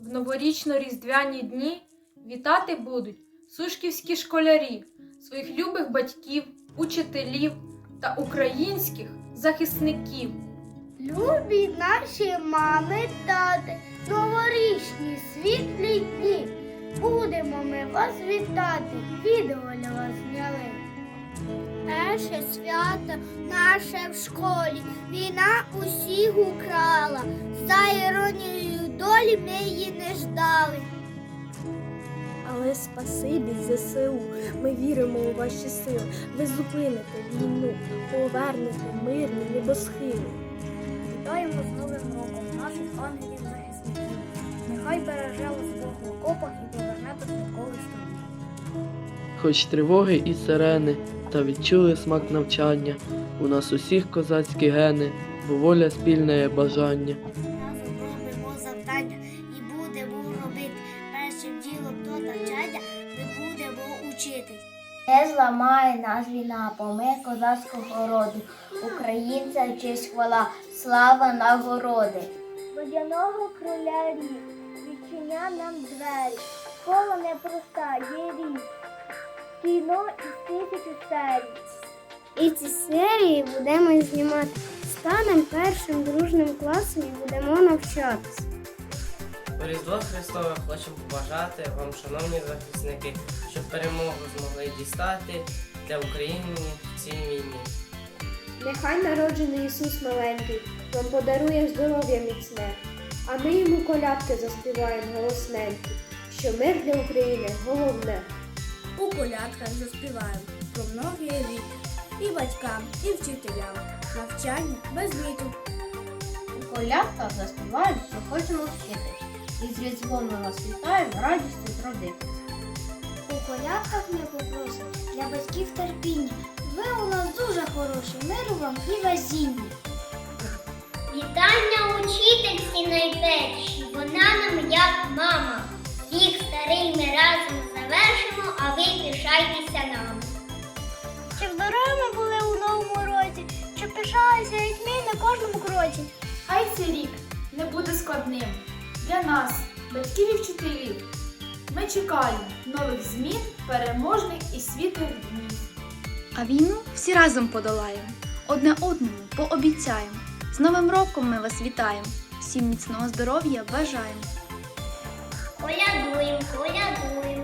В новорічно-різдвяні дні вітати будуть сушківські школярі, своїх любих батьків, учителів та українських захисників. Любі наші мами, тати, новорічні світлі дні. Будемо ми вас вітати, відео для вас зняли. Перше свято наше в школі, війна усіх украла. За іронією долі ми її не ждали. Але спасибі ЗСУ, ми віримо у ваші сили. Ви зупините війну, повернете мирні небосхили. Вітаємо з Новим роком наших ангелів захисників. Нехай береже вас Бог в окопах і поверне до святкових. Хоч тривоги і сирени, та відчули смак навчання. У нас усіх козацькі гени, бо воля спільне є бажання. Разом робимо завдання і будемо робити першим ділом то навчання, ми будемо учитись. Не зламає нас війна, бо ми козацького роду. Українця честь хвала, слава нагороди. Водяного кроля рік, відчиня нам двері. Школа непроста, є рік. Кіно із тисячі серій. І ці серії будемо знімати. Станемо першим дружним класом і будемо навчатися. У Різдво Христове хочемо побажати вам, шановні захисники, щоб перемогу змогли дістати для України в цій війні. Нехай народжений Ісус маленький вам подарує здоров'я міцне, а ми йому колядки заспіваємо голосненькі, що мир для України головне. У колядках заспіваємо про многі літ. І батькам, і вчителям. Навчання без літу. У колядках заспіваємо, що хочемо вчитись. І з різдвом ми вас вітаємо, радістю трудитись. У колядках ми попросимо для батьків терпіння. Ви у нас дуже хороші, миру вам і везіння. Вітання учительці найперші, вона нам як мама. Вік старий пишайтеся нами. Щоб здоровими були у новому році, щоб пишалися дітьми на кожному кроці. Хай цей рік не буде складним для нас, батьків і вчителів. Ми чекаємо нових змін, переможних і світлих днів. А війну всі разом подолаємо, одне одному пообіцяємо. З Новим роком ми вас вітаємо, всім міцного здоров'я бажаємо. Колядуєм, колядуєм,